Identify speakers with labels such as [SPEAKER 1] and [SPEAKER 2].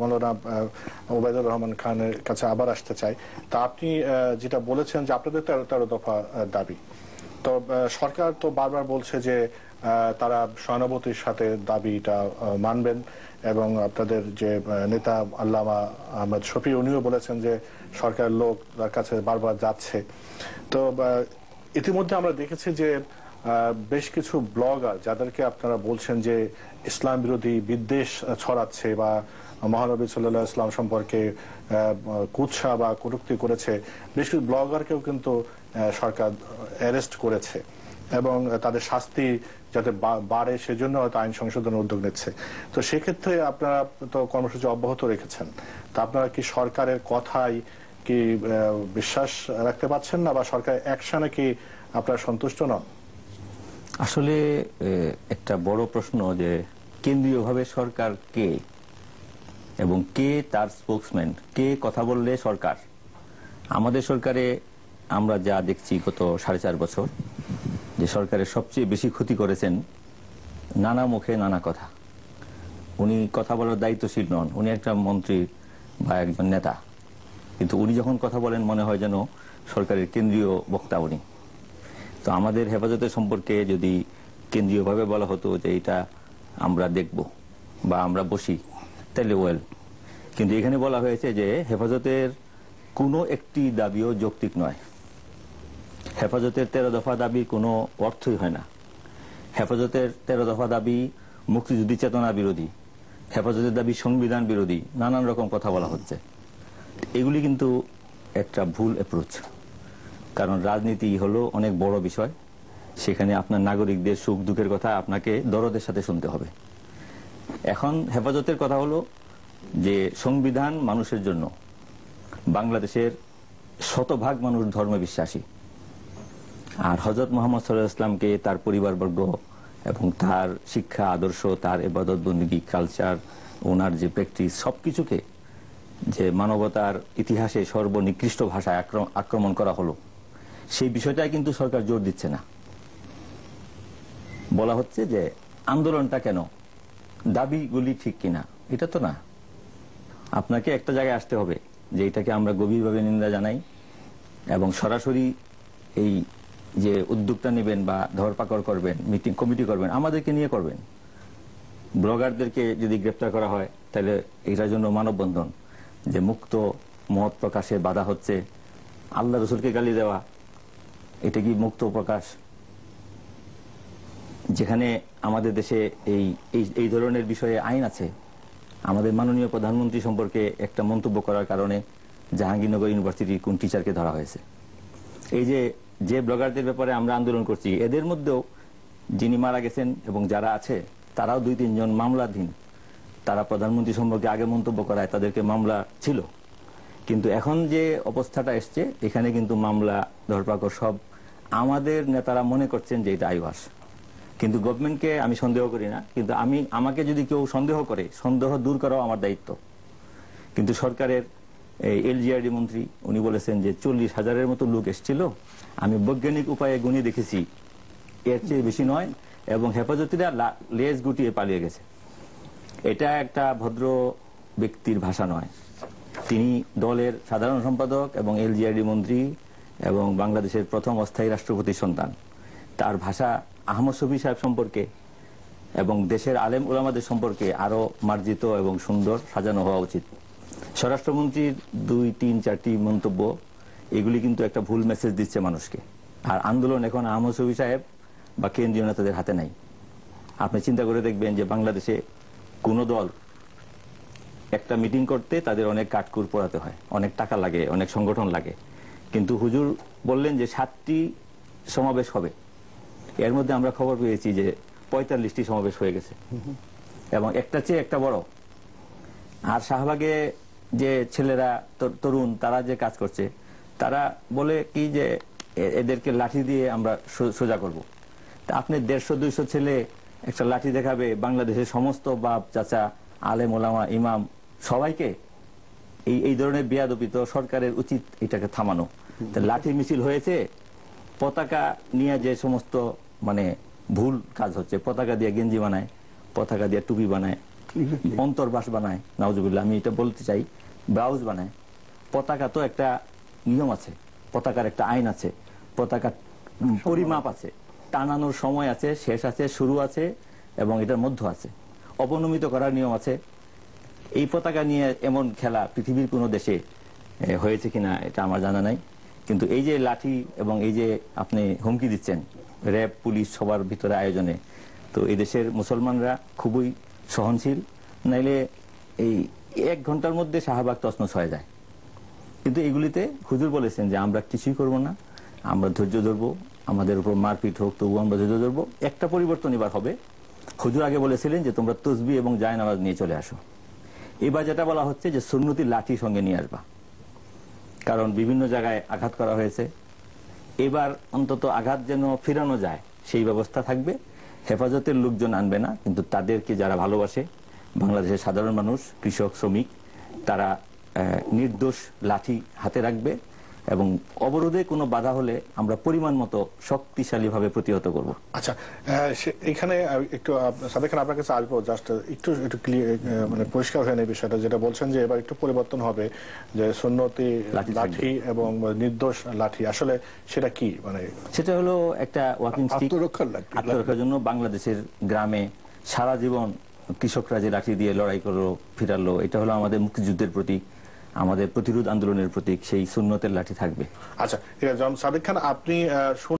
[SPEAKER 1] মৌলানা ওবায়দুর রহমান খানের কাছে আবার আসতে চাই। তা আপনি যেটা বলেছেন যে আপনাদের তেরো তেরো দফা দাবি। তো সরকার তো বারবার বলছে যে তারা সহানুভূতির সাথে দাবিটা মানবেন এবং আপনাদের যে নেতা আল্লামা আহমেদ শফি, উনিও বলেছেন যে সরকারের লোক তার কাছে বারবার যাচ্ছে। তো ইতিমধ্যে আমরা দেখেছি যে বেশ কিছু ব্লগার যাদেরকে আপনারা বলছেন যে ইসলাম বিরোধী বিদ্বেষ ছড়াচ্ছে বা মহানবী সাল্লাহ ইসলাম সম্পর্কে কুৎসা বা কটুক্তি করেছে। বেশ কিছু ব্লগারকেও কিন্তু সরকার অ্যারেস্ট করেছে এবং তাদের শাস্তি যাতে বাড়ে সেজন্য হয়তো আইন সংশোধনের উদ্যোগ নিচ্ছে। তো সেক্ষেত্রে আপনারা তো কর্মসূচি অব্যাহত রেখেছেন। তা আপনারা কি সরকারের কথাই কি বিশ্বাস রাখতে পারছেন না বা সরকারের অ্যাকশনে কি আপনারা সন্তুষ্ট নন?
[SPEAKER 2] আসলে একটা বড় প্রশ্ন যে কেন্দ্রীয়ভাবে সরকার কে? এবং কে তার স্পোক্সম্যান কে কথা বললে সরকার? আমাদের সরকারে আমরা যা দেখছি গত সাড়ে চার বছর, যে সরকারের সবচেয়ে বেশি ক্ষতি করেছেন নানা মুখে নানা কথা। উনি কথা বলার দায়িত্বশীল নন, উনি একটা মন্ত্রী বা একজন নেতা। কিন্তু উনি যখন কথা বলেন, মনে হয় যেন সরকারের কেন্দ্রীয় বক্তা উনি। তো আমাদের হেফাজতের সম্পর্কে যদি কেন্দ্রীয়ভাবে বলা হতো যে এটা আমরা দেখব বা আমরা বসি তাহলে ওয়েল কিন্তু এখানে বলা হয়েছে যে হেফাজতের কোনো একটি দাবিও যৌক্তিক নয়। হেফাজতের তেরো দফা দাবি কোনো অর্থই হয় না। হেফাজতের তেরো দফা দাবি মুক্তিযুদ্ধী চেতনা বিরোধী। হেফাজতের দাবি সংবিধান বিরোধী। নানান রকম কথা বলা হচ্ছে। এগুলি কিন্তু একটা ভুল অ্যাপ্রোচ কারণ রাজনীতি হলো অনেক বড় বিষয়। সেখানে আপনার নাগরিকদের সুখ দুঃখের কথা আপনাকে দরদের সাথে শুনতে হবে। এখন হেফাজতের কথা হলো যে সংবিধান মানুষের জন্য বাংলাদেশের শতভাগ মানুষ ধর্মে বিশ্বাসী আর হজরত মোহাম্মদ সাল্লাহ ইসলামকে তার পরিবারবর্গ এবং তার শিক্ষা, আদর্শ, তার এবাদত বন্দী কালচার ওনার যে প্র্যাকটিস সবকিছুকে যে মানবতার ইতিহাসে সর্বনিকৃষ্ট ভাষায় আক্রমণ করা হলো, সেই বিষয়টাই কিন্তু সরকার জোর দিচ্ছে না। বলা হচ্ছে যে আন্দোলনটা কেন দাবিগুলি ঠিক কিনা, এটা তো না। আপনাকে একটা জায়গায় আসতে হবে, যে এটাকে আমরা গভীরভাবে নিন্দা জানাই, এবং সরাসরি এই যে উদ্যোগটা নেবেন বা ধরপাকড় করবেন, মিটিং, কমিটি করবেন, আমাদেরকে নিয়ে করবেন। ব্লগারদেরকে যদি গ্রেপ্তার করা হয়, তাহলে এটার জন্য মানববন্ধন, যে মুক্ত মত প্রকাশে বাধা হচ্ছে, আল্লাহ রসুলকে গালি দেওয়া, এটা কি মুক্ত প্রকাশ? যেখানে আমাদের দেশে এই এই ধরনের বিষয়ে আইন আছে, আমাদের মাননীয় প্রধানমন্ত্রী সম্পর্কে একটা মন্তব্য করার কারণে জাহাঙ্গীরনগর ইউনিভার্সিটির কোন টিচারকে ধরা হয়েছে। এই যে যে ব্লগারদের ব্যাপারে আমরা আন্দোলন করছি, এদের মধ্যেও যিনি মারা গেছেন এবং যারা আছে, তারাও দুই তিনজন মামলাধীন। তারা প্রধানমন্ত্রী সম্পর্কে আগে মন্তব্য করায় তাদেরকে মামলা ছিল। কিন্তু এখন যে অবস্থাটা এসছে, এখানে কিন্তু মামলা, ধরপাকড় সব আমাদের নেতারা মনে করছেন যে এটা আইবাস কিন্তু গভর্নমেন্টকে আমি সন্দেহ করি না। কিন্তু আমি, আমাকে যদি কেউ সন্দেহ করে, সন্দেহ দূর করাও আমার দায়িত্ব। কিন্তু সরকারের এলজিআরডি মন্ত্রী, উনি বলেছেন যে চল্লিশ হাজারের মতো লোক এসছিল। আমি বৈজ্ঞানিক উপায়ে গুণি দেখেছি। এর চেয়ে বেশি নয়, এবং হেফাজতিরা লেজ গুটিয়ে পালিয়ে গেছে। এটা একটা ভদ্র ব্যক্তির ভাষা নয়। তিনি দলের সাধারণ সম্পাদক এবং এলজিআরডি মন্ত্রী এবং বাংলাদেশের প্রথম অস্থায়ী রাষ্ট্রপতির সন্তান। তার ভাষা আহমদ শফি সাহেব সম্পর্কে এবং দেশের আলেম ওলামাদের সম্পর্কে আরও মার্জিত এবং সুন্দর সাজানো হওয়া উচিত। স্বরাষ্ট্রমন্ত্রীর দুই, তিন, চারটি মন্তব্য, এগুলি কিন্তু একটা ভুল মেসেজ দিচ্ছে মানুষকে। আর আন্দোলন এখন আহমদ শফি সাহেব বা কেন্দ্রীয় নেতাদের হাতে নাই। আপনি চিন্তা করে দেখবেন যে বাংলাদেশে কোন দল একটা মিটিং করতে তাদের অনেক কাঠকুর পড়াতে হয়, অনেক টাকা লাগে, অনেক সংগঠন লাগে। কিন্তু হুজুর বললেন যে সাতটি সমাবেশ হবে। এর মধ্যে আমরা খবর পেয়েছি যে পঁয়তাল্লিশটি সমাবেশ হয়ে গেছে। এবং একটা চেয়ে একটা বড়। আর শাহবাগে যে ছেলেরা তরুণ, তারা যে কাজ করছে, তারা বলে কি যে এদেরকে লাঠি দিয়ে আমরা সোজা করব। তা আপনি দেড়শো, দুইশো ছেলে একটা লাঠি দেখাবে বাংলাদেশের সমস্ত বাপ, চাচা আলে ওলামা, ইমাম, সবাইকে? এই এই ধরনের বেয়াদপিত সরকারের উচিত এটাকে থামানো। লাঠি মিছিল হয়েছে, পতাকা নিয়ে যে সমস্ত মানে ভুল কাজ হচ্ছে। পতাকা দিয়ে গেঞ্জি বানায় পতাকা দিয়ে টুপি বানায় অন্তর্বাস বানায় নাউজুবিল্লাহ। আমি এটা বলতে চাই ব্লাউজ বানায়। পতাকা তো একটা নিয়ম আছে পতাকার একটা আইন আছে পতাকার উম, পরিমাপ আছে টানানোর সময় আছে শেষ আছে শুরু আছে এবং এটার মধ্য আছে। অবনমিত করার নিয়ম আছে। এই পতাকা নিয়ে এমন খেলা পৃথিবীর কোনো দেশে হয়েছে কিনা এটা আমার জানা নাই। কিন্তু এই যে লাঠি এবং এই যে আপনি হুমকি দিচ্ছেন র্যাব, পুলিশ সবার ভিতরে আয়োজনে। তো এই দেশের মুসলমানরা খুবই সহনশীল, নাইলে এই এক ঘণ্টার মধ্যে শাহবাগ তসনস হয়ে যায়। কিন্তু এগুলিতে হুজুর বলেছেন যে, আমরা কিছুই করব না, আমরা ধৈর্য ধরবো, আমাদের উপর মারপিট হোক, তবুও আমরা ধৈর্য ধরবো। একটা পরিবর্তন এবার হবে। হুজুর আগে বলেছিলেন যে, তোমরা তসবি এবং জায়নামাজ নিয়ে চলে আসো। এবার যেটা বলা হচ্ছে যে সুন্নতির লাঠি সঙ্গে নিয়ে আসবা। কারণ বিভিন্ন জায়গায় আঘাত করা হয়েছে। এবার অন্তত আঘাত যেন ফিরানো যায়, সেই ব্যবস্থা থাকবে। হেফাজতের লোকজন আনবে না, কিন্তু তাদেরকে যারা ভালোবাসে, বাংলাদেশের সাধারণ মানুষ, কৃষক, শ্রমিক, তারা নির্দোষ লাঠি হাতে রাখবে। এবং অবরোধে কোনো বাধা হলে আমরা পরিমাণ মতো শক্তিশালীভাবে প্রতিহত করব।
[SPEAKER 1] আচ্ছা এখানে একটু সাদেক খান আপনার কাছে আসব জাস্ট একটু একটু মানে পরিষ্কার হয়ে নেই বিষয়টা যেটা বলছেন যে এবার একটু পরিবর্তন হবে যে সুন্নতি
[SPEAKER 2] লাঠি
[SPEAKER 1] এবং নির্দোষ লাঠি আসলে সেটা কি? মানে
[SPEAKER 2] সেটা হলো একটা ওয়াকিং স্টিক
[SPEAKER 3] আত্মরক্ষার লাঠি।
[SPEAKER 2] আত্মরক্ষার জন্য বাংলাদেশের গ্রামে সারা জীবন কৃষকরা যে লাঠি দিয়ে লড়াই করল ফিরালো এটা হলো আমাদের মুক্তিযুদ্ধের প্রতীক। আমাদের প্রতিরোধ আন্দোলনের প্রতীক সেই সুন্নতের লাঠি থাকবে।
[SPEAKER 1] আচ্ছা ঠিক আছে সাদেক খান আপনি